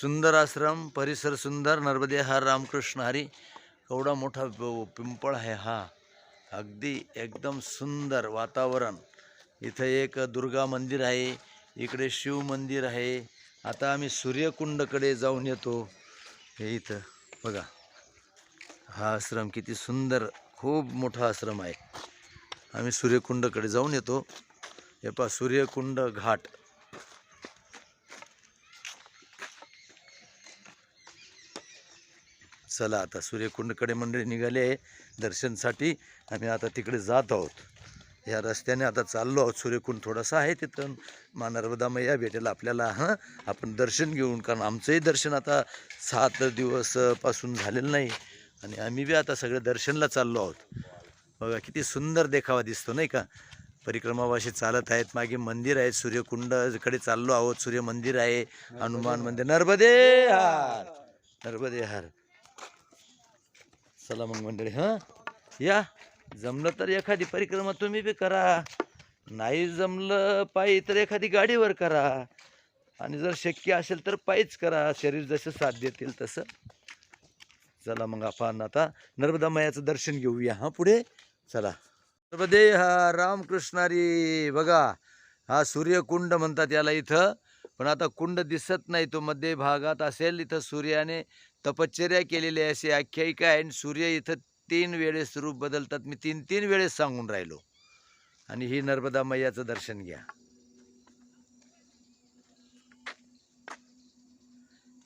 सुंदर आश्रम परिसर सुंदर नर्मदे हर रामकृष्ण हरी एवढा मोठा पिंपळ आहे हा. अगदी एकदम सुंदर वातावरण. इथं एक दुर्गा मंदिर आहे इकडे शिव मंदिर आहे. आता आम्ही सूर्यकुंडकडे जाऊन येतो. हे इथं बघा. हा आश्रम किती सुंदर खूप मोठा आश्रम आहे. आम्ही सूर्यकुंडकडे जाऊन येतो. हे पा सूर्यकुंड घाट. चला आता सूर्यकुंडकडे मंडळी निघाले आहे दर्शनसाठी. आम्ही आता तिकडे जात आहोत. या रस्त्याने आता चाललो आहोत. सूर्यकुंड थोडासा आहे तिथं. मा नर्मदामैया भेटेल आपल्याला हां? आपण दर्शन घेऊन कारण आमचंही दर्शन आता सात दिवसपासून झालेलं नाही. आणि आम्ही बी आता सगळे दर्शनला चाललो आहोत. बघा किती सुंदर देखावा दिसतो नाही का? परिक्रमावाशी चालत आहेत. मागे मंदिर आहे. सूर्यकुंडकडे चाललो आहोत. सूर्य मंदिर आहे. हनुमान मंदिर. नर्मदे हार! नर्मदे हार! चला मग मंडळी हां? या. जमलं तर एखादी परिक्रमा तुम्ही बी करा. नाही जमलं पायी तर एखादी गाडीवर करा. आणि जर शक्य असेल तर पायीच करा. शरीर जसं साथ देतील तसं. चला मग आपण आता नर्मदा मायाचं दर्शन घेऊया हा पुढे? चला. नर्मदे हा रामकृष्णारी बघा. हा सूर्यकुंड म्हणतात याला इथं. पण आता कुंड दिसत नाही तो मध्य भागात असेल इथं सूर्याने. तपश्चर्या केलेली आहे अशी आख्यायिका आहे आणि सूर्य इथं तीन वेळेस रूप बदलतात. मी तीन तीन वेळेस सांगून राहिलो. आणि ही नर्मदा मैयाचं दर्शन घ्या.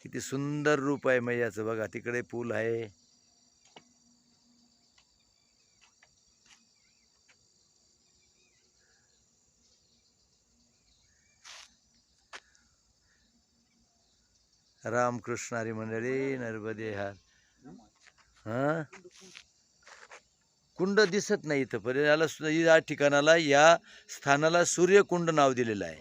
किती सुंदर रूप आहे मैयाचं. बघा तिकडे पूल आहे. रामकृष्णारी मंडळी नर्मदे हार. हा? कुंड दिसत नाही इथं पण याला या ठिकाणाला या स्थानाला सूर्यकुंड नाव दिलेलं आहे.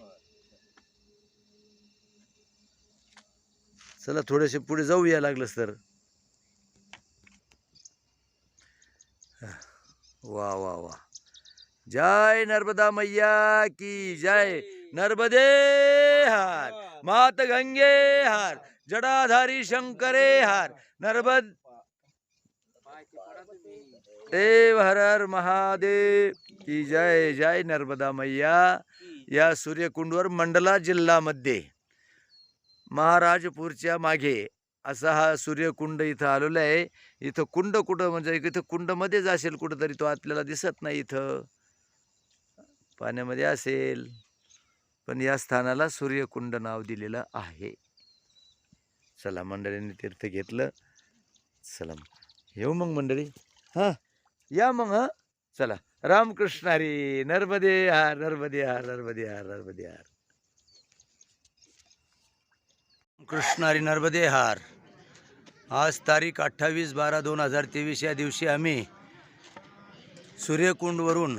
चला थोडेसे पुढे जाऊया लागलंच तर. वा वा वा. जय नर्मदा मैया की जय. नर्मदे हार. मात गंगे हार. जडाधारी शंकरे हार नर्मद देव हर हर महादेव की जय जय नर्मदा मैया या सूर्यकुंडवर मंडला जिल्ह्यामध्ये महाराजपूरच्या मागे असा हा सूर्यकुंड इथं आलेला आहे. इथं कुंड कुठं म्हणजे इथं कुंडमध्येच असेल कुठंतरी तो आपल्याला दिसत नाही इथं. पाण्यामध्ये असेल. पण या स्थानाला सूर्यकुंड नाव दिलेलं आहे. चला मंडळींनी तीर्थ घेतलं. चला मग. येऊ मग मंडळी. हां या मग हां. चला. रामकृष्ण हरी. नर्मदे हार नर्मदे हार नर्मदे हार नर्मदे हार. कृष्ण हरी नर्मदे हार. आज तारीख अठ्ठावीस बारा दोन हजार तेवीस या दिवशी आम्ही सूर्यकुंडवरून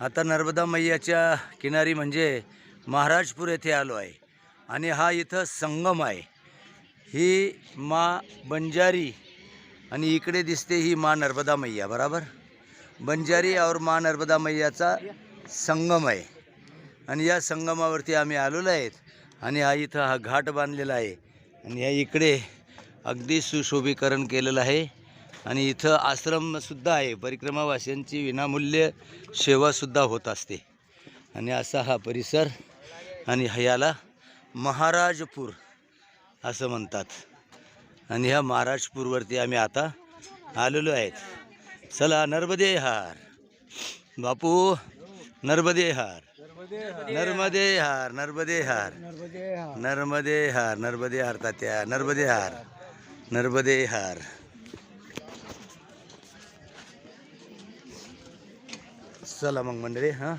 आता नर्मदा मैयाच्या किनारी म्हणजे महाराजपूर येथे आलो आहे. आणि हा इथं संगम आहे. ही मा बंजारी आणि इकडे दिसते ही मा नर्मदा मैया बराबर? बंजारी और मा नर्मदा मैयाचा संगम आहे. आणि या संगमावरती आम्ही आलेलो आहेत आणि हा इथं हा घाट बांधलेला आहे आणि या इकडे अगदी सुशोभीकरण केलेलं आहे आणि इथं आश्रमसुद्धा आहे. परिक्रमावासियांची विनामूल्य सेवासुद्धा होत असते. आणि असा हा परिसर आणि ह्याला महाराजपूर असं म्हणतात. आणि ह्या महाराजपूरवरती आम्ही आता आलेलो आहेत. चला नर्मदे हार. बापू नर्मदे हार. नर्मदे हार नर्मदे हार. नर्मदे हार नर्मदे हार तात्या. नर्मदे हार नर्मदे हार. चला मग मंडळी हां.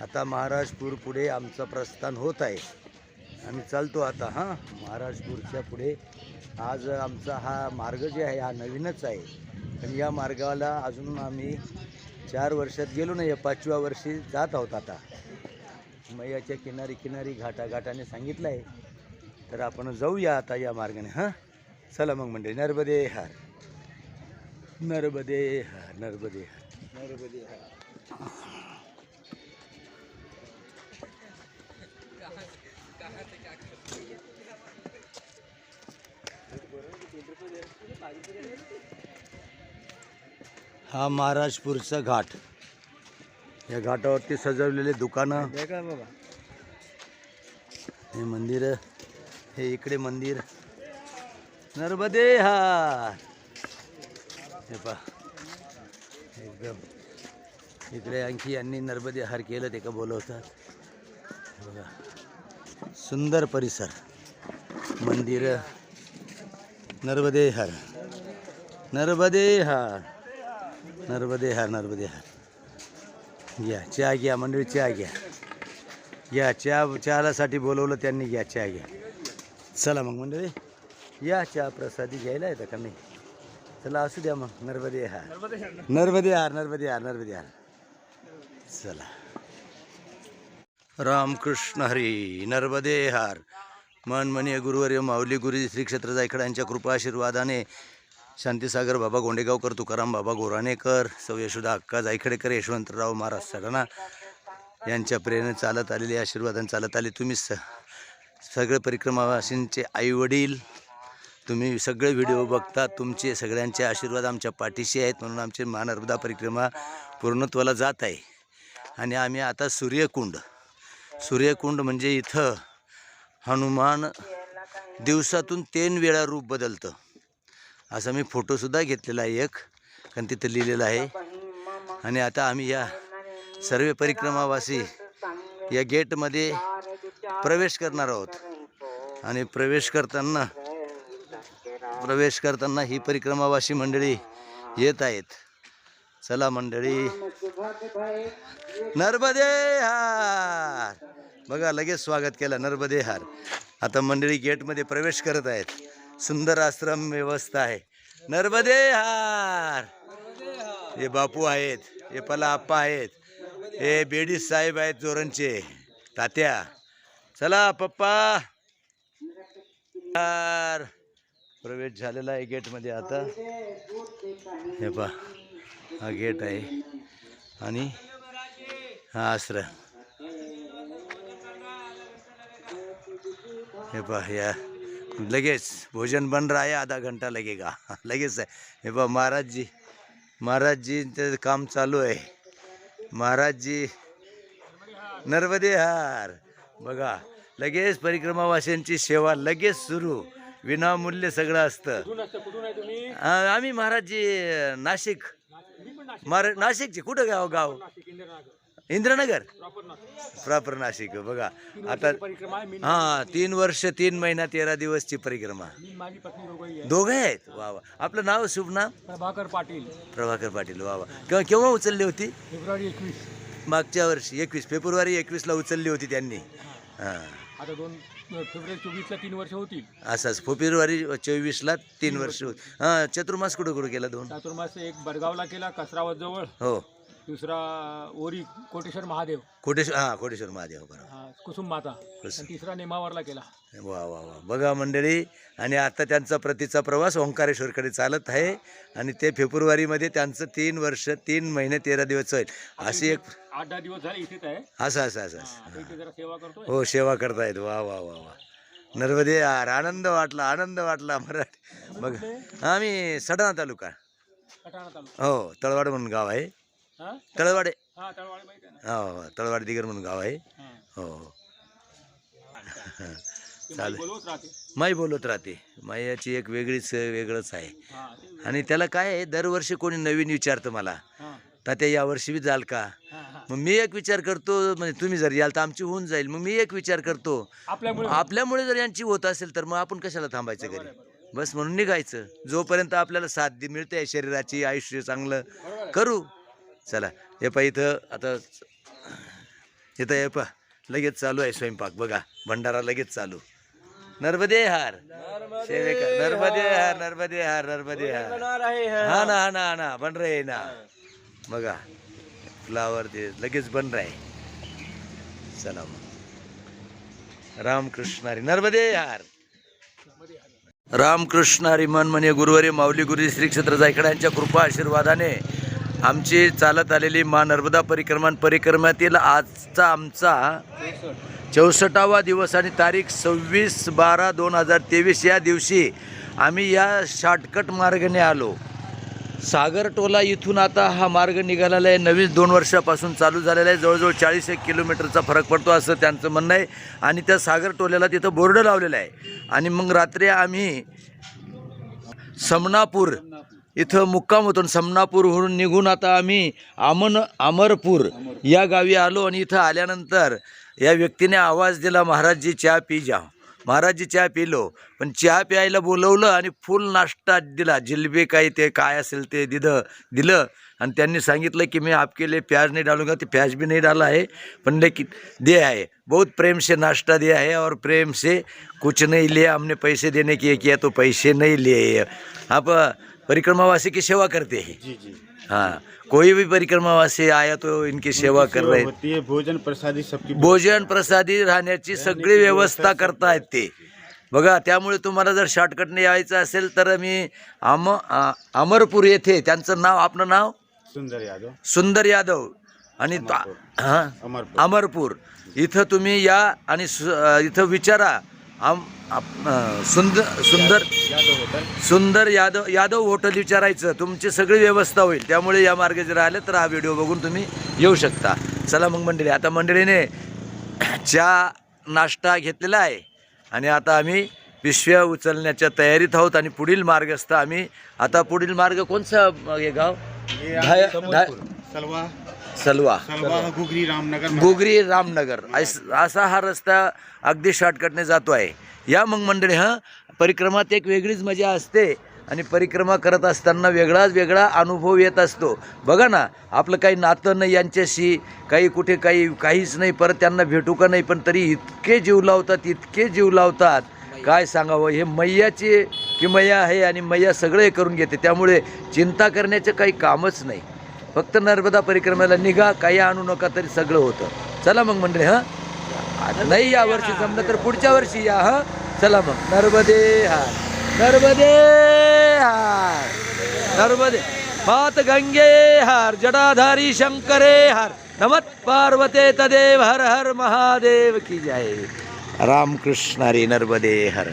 आता महाराजपूर पुढे आमचं प्रस्थान होत आहे. आम्ही चालतो आता हां महाराजपूरच्या पुढे. आज आमचा हा मार्ग जे आहे हा नवीनच आहे. पण या मार्गाला अजून आम्ही चार वर्षात गेलो नाही पाचव्या वर्षी जात आहोत आता. मैयाच्या किनारी किनारी घाटा घाटाने सांगितलं आहे. तर आपण जाऊया आता या मार्गाने हां? चला मग मंडळी नर्मदे हार. नर्मदे हार नर्मदे हार. नर्मदे हार. हा महाराजपूरचा घाट. या घाटावरती सजवलेले दुकानं. हे मंदिर हे इकडे मंदिर. नर्मदे हा हे पा एकदम. इकडे आणखी यांनी नर्मदे हार केलं ते का बोलवतात. बघा. सुंदर परिसर. मंदिरं. नर्मदे हर नर्मदे हार नर्मदे हर नर्मदे हर घ्या चहा घ्या मंडळी चहा घ्या. घ्या चहा चहालासाठी बोलवलं त्यांनी घ्या चहा घ्या. चला मग मंडळी. या चहा प्रसादी घ्यायला येतं का नाही? चला असू द्या मग. नर्मदे हार नर्मदे हार नर्मदे हार नर्मदे हार चला. रामकृष्ण हरी नर्मदे हार मन गुरुवर्य माऊली गुरुजी श्री क्षेत्र यांच्या कृपा आशीर्वादाने शांतीसागर बाबा गोंडेगावकर तुकाराम बाबा गोराणेकर सौ यशोदा अक्का जायखेडेकर यशवंतराव महाराज सडना यांच्या प्रेरणे चालत आलेले आशीर्वादाने चालत आले. तुम्ही स सगळे परिक्रमावासींचे आईवडील तुम्ही सगळे व्हिडिओ बघता तुमचे सगळ्यांचे आशीर्वाद आमच्या पाठीशी आहेत म्हणून आमची महानर्मदा परिक्रमा पूर्णत्वाला जात आहे. आणि आम्ही आता सूर्यकुंड सूर्यकुंड म्हणजे इथं हनुमान दिवसातून तीन वेळा रूप बदलतं. असा मी फोटोसुद्धा घेतलेला आहे एक कारण तिथं लिहिलेलं आहे. आणि आता आम्ही या सर्व परिक्रमावासी या गेटमध्ये प्रवेश करणार आहोत. आणि प्रवेश करताना प्रवेश करताना ही परिक्रमावासी मंडळी येत आहेत. चला मंडळी. नर्मदे हार. बघा लगेच स्वागत केलं नर्मदे हार आता मंडळी गेटमध्ये प्रवेश करत आहेत. सुंदर आश्रम व्यवस्था आहे. नर्मदे हार हे बापू आहेत हे पला आप्पा आहेत हे बेडी साहेब आहेत जोरणचे तात्या. चला पप्पा. हार प्रवेश झालेला आहे गेटमध्ये आता. हे पा हा गेट आहे. आणि हा आश्रम. हे पा या. लगेच भोजन बन रहा है आधा घंटा लगेगा. लगेच आहे हे पा महाराजजी महाराजजींचं काम चालू आहे. महाराजजी नर्मदे हार. बघा लगेच परिक्रमावासींची सेवा लगेच सुरू. विनामूल्य सगळं असतं. आम्ही महाराजजी नाशिक. महारा नाशिकचे. कुठं गाव? गाव? इंद्रनगर? प्रॉपर नाशिक. बघा. आता हा तीन वर्ष तीन महिना तेरा दिवसची परिक्रमा. दोघे आहेत. वा वा. आपलं नाव शुभ नाम? प्रभाकर पाटील. प्रभाकर पाटील वा वा. केव्हा केव्हा उचलली होती? फेब्रुवारी एकवीस. मागच्या वर्षी एकवीस. फेब्रुवारी एकवीसला उचलली होती त्यांनी. हां. आता दोन फेब्रुवारी चोवीसला तीन वर्ष होतील. असंच. फेब्रुवारी चोवीसला तीन वर्ष होत हां चतुर्मास कुठं कुठं केला दोन? चातुर्मास एक बडगावला केला कसरावत जवळ हो. दुसरा ओरी कोटेश्वर महादेव. कोटेश्वर हां कोटेश्वर महादेव बरोबर. हा, कुसुम माता. कुसुम. आणि तिसरा नेमावरला केला. वा वा वा. बघा मंडळी आणि आता त्यांचा प्रतीचा प्रवास ओंकारेश्वरकडे चालत आहे. आणि ते फेब्रुवारीमध्ये त्यांचं तीन वर्ष तीन महिने तेरा दिवस होईल. अशी एक आठ दहा दिवस झाले इथेच आहे. असं असं असं हा, असं. आता इथे जरा सेवा करतोय. हो सेवा करतायत. वा वा वा वा. नर्मदे यार आनंद वाटला आनंद वाटला मराठी. बघ आम्ही सडा तालुका. कटाणा तालुका. हो तळवाड म्हणून गाव आहे. तळवाडे. हा तळवाडी हो तळवाड दिगर म्हणून गाव आहे. हा. चालेल. माई बोलत राहते. मायाची एक वेगळीच वेगळंच आहे. आणि त्याला काय आहे दरवर्षी कोणी नवीन विचारतं मला. तात्या यावर्षी बी जाल का? मग मी एक विचार करतो म्हणजे तुम्ही जर याल तर आमची होऊन जाईल. मग मी एक विचार करतो. आपल्यामुळे जर यांची होत असेल तर मग आपण कशाला थांबायचं घरी? बस म्हणून निघायचं. जोपर्यंत आपल्याला साथ मिळते शरीराची आयुष्य चांगलं करू. चला हे पा इथं आता इथं हे पा लगेच चालू आहे स्वयंपाक बघा भंडारा लगेच चालू. नर्मदे हार. सेवेका नर्मदे हार नर्मदे हार नर्मदे हार. हा ना हा ना हा ना बन रहे ना. बघा फ्लावर ते लगेच बन रे चला मग. रामकृष्ण हरी नर्मदे हार. रामकृष्ण हरी मन म्हणे गुरुवारी माऊली गुरुजी श्री क्षेत्र कृपा आशीर्वादाने आमची चालत आलेली मा नर्मदा परिक्रमा परिक्रमातील आजचा आमचा चौसष्टावा दिवस आणि तारीख सव्वीस बारा दोन हजार तेवीस या दिवशी आम्ही या शॉर्टकट मार्गाने आलो. सागरटोला इथून आता हा मार्ग निघालेला आहे. नवीन दोन वर्षापासून चालू झालेला आहे. जवळजवळ चाळीस एक किलोमीटरचा फरक पडतो असं त्यांचं म्हणणं आहे. आणि त्या सागरटोल्याला तिथं बोर्ड लावलेला आहे. आणि मग रात्री आम्ही समनापूर इथं मुक्काम होतो समनापूरहून निघून आता आम्ही आमन अमरपूर या गावी आलो आणि इथं आल्यानंतर या व्यक्तीने आवाज दिला महाराजजी चहा पी जा. महाराजजी चहा पिलो. पण चहा प्यायला बोलवलं आणि फुल नाश्ता दिला. जिलबी काही ते काय असेल ते दिलं दिलं. आणि त्यांनी सांगितलं की मी आपके लिए प्याज डालू डालूंगा ते प्याज भी नाही डाला आहे. पण लेकिन दे आहे. बहुत प्रेम से नाश्ता दिया है और प्रेम से कुछ नहीं लिया हमने पैसे देने की किया तो पैसे नहीं लिए आप परिक्रमावासी की सेवा करते हैं. जी जी. हाँ. कोई भी परिक्रमावासी आया तो इनकी सेवा कर रहे. होती है भोजन प्रसादी सबकी भोजन प्रसादी राहण्याची सगळी व्यवस्था करतायत ते बघा त्यामुळे तुम्हाला जर शॉर्टकटने यायचं असेल तर मी आम आ- अमरपूर येथे त्यांचं नाव आपलं नाव? सुंदर यादव. सुंदर यादव. आणि ता- अमरपूर. हां? अमरपूर. अमरपूर. इथं तुम्ही या आणि सु- अ, इथं विचारा. आम आप- सुंदर सुंदर सुंदर यादव यादव हॉटेल विचारायचं. तुमची सगळी व्यवस्था होईल. त्यामुळे या मार्गे जर आले तर हा व्हिडिओ बघून तुम्ही येऊ शकता. चला मग मंडळी आता मंडळीने चहा नाश्ता घेतलेला आहे. आणि आता आम्ही पिशव्या उचलण्याच्या तयारीत आहोत आणि पुढील मार्गस्थ आम्ही आता पुढील मार्ग कोणचा हे गाव? सलवा. सलवा. गुगरी रामनगर गोगरी रामनगर. अस- असा हा रस्ता अगदी शॉर्टकटने जातो आहे. या मग मंडळी हां? परिक्रमात एक वेगळीच मजा असते आणि परिक्रमा करत असताना वेगळाच वेगळा अनुभव येत असतो. बघा ना आपलं काही नातं नाही यांच्याशी काही कुठे काही काहीच नाही परत त्यांना भेटू का नाही पण तरी इतके जीव लावतात इतके जीव लावतात. काय सांगावं हे मैयाची की मैया आहे आणि मैया सगळं करून घेते. त्यामुळे चिंता करण्याचं काही कामच नाही. फक्त नर्मदा परिक्रमेला निघा काही आणू नका तरी सगळं होतं. चला मग मंडळी हां? आता नाही या वर्षी जमलं तर पुढच्या वर्षी या हां? चला मग. नर्मदे हार. नर्मदे हार. नर्मदे. मात गंगे हार जडाधारी शंकरे हार. नमत पार्वते तदेव हर हर महादेव की जय. रामकृष्ण हरी नर्मदे हर.